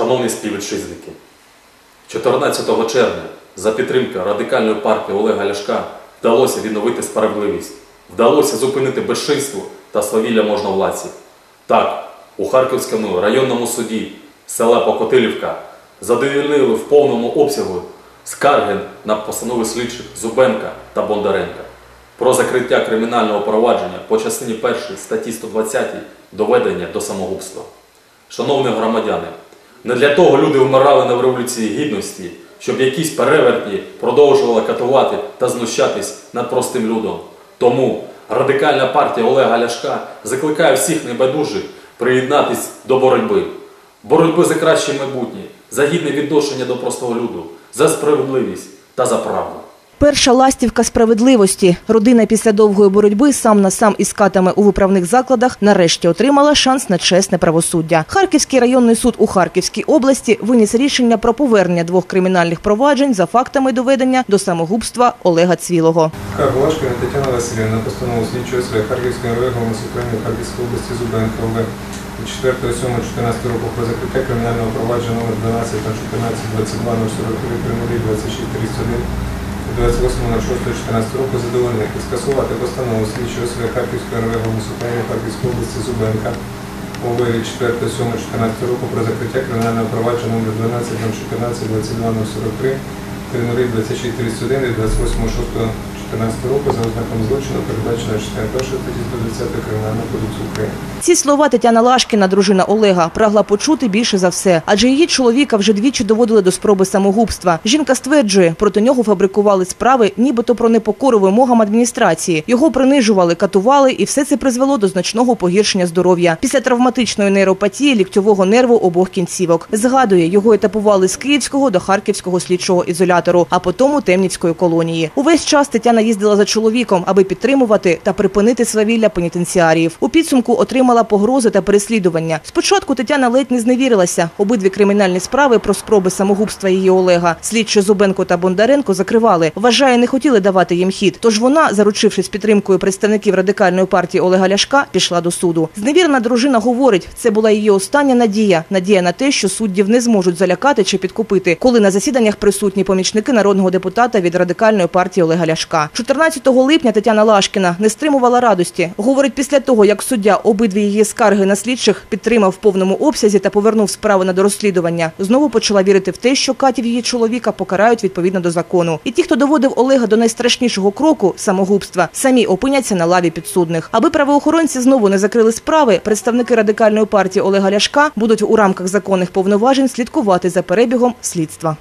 Шановні співвітчизники, 14 червня за підтримки радикальної партії Олега Ляшка вдалося відновити справедливість, вдалося зупинити безчинство та свавілля можновладців. Так, у Харківському районному суді села Покотилівка задовільнили в повному обсягу скарги на постанови слідчих Зубенка та Бондаренка про закриття кримінального провадження по частині 1 статті 120 доведення до самогубства. Шановні громадяни, не для того люди вмирали на революції гідності, щоб якісь перевертні продовжували катувати та знущатись над простим людом. Тому радикальна партія Олега Ляшка закликає всіх небайдужих приєднатись до боротьби. Боротьби за краще майбутнє, за гідне відношення до простого люду, за справедливість та за правду. Перша ластівка справедливості. Родина після довгої боротьби сам на сам із катами у виправних закладах нарешті отримала шанс на чесне правосуддя. Харківський районний суд у Харківській області виніс рішення про повернення двох кримінальних проваджень за фактами доведення до самогубства Олега Цвілого. Карбалашкина Тетяна Васильівна постанову слідчого СВ Харківської районної суспільної Харківської області Зубенка ОВ від 4.7.14 року про закриття кримінального провадження номер 12 на 14 22 043 30 26 31 28.06.14 року задовольнити скасувати постанову слідчого СВ Харківської РВ суспільної Харківської області Зубенка ОВ від 4.7.14 року про закриття кримінального провадження номер 12 на 14 22 043 30 26 31 від 28.06.14 року за ознаком злочину, передбаченого частиною 1 статті 120 Кримінального кодексу України. Ці слова Тетяна Лашкіна, дружина Олега, прагла почути більше за все, адже її чоловіка вже двічі доводили до спроби самогубства. Жінка стверджує, проти нього фабрикували справи, нібито про непокору вимогам адміністрації. Його принижували, катували, і все це призвело до значного погіршення здоров'я. Після травматичної нейропатії ліктьового нерву обох кінцівок. Згадує, його етапували з Київського до Харківського слідчого ізолятору, а потім у Темнівської колонії. Увесь час Тетяна їздила за чоловіком, аби підтримувати та припинити свавілля пенітенціаріїв. У підсумку отримала погрози та переслідування. Спочатку Тетяна ледь не зневірилася. Обидві кримінальні справи про спроби самогубства її Олега. Слідчі Зубенко та Бондаренко закривали. Вважає, не хотіли давати їм хід. Тож вона, заручившись підтримкою представників радикальної партії Олега Ляшка, пішла до суду. Зневірена дружина говорить, це була її остання надія. Надія на те, що суддів не зможуть залякати чи підкупити, коли на засіданнях присутні помічники народного депутата від радикальної партії Олега Ляшка. 14 липня Тетяна Лашкіна не стримувала радості. Говорить, після того як суддя обидві її скарги на слідчих підтримав в повному обсязі та повернув справу на дорозслідування, знову почала вірити в те, що катів її чоловіка покарають відповідно до закону. І ті, хто доводив Олега до найстрашнішого кроку самогубства, самі опиняться на лаві підсудних. Аби правоохоронці знову не закрили справи, представники радикальної партії Олега Ляшка будуть у рамках законних повноважень слідкувати за перебігом слідства.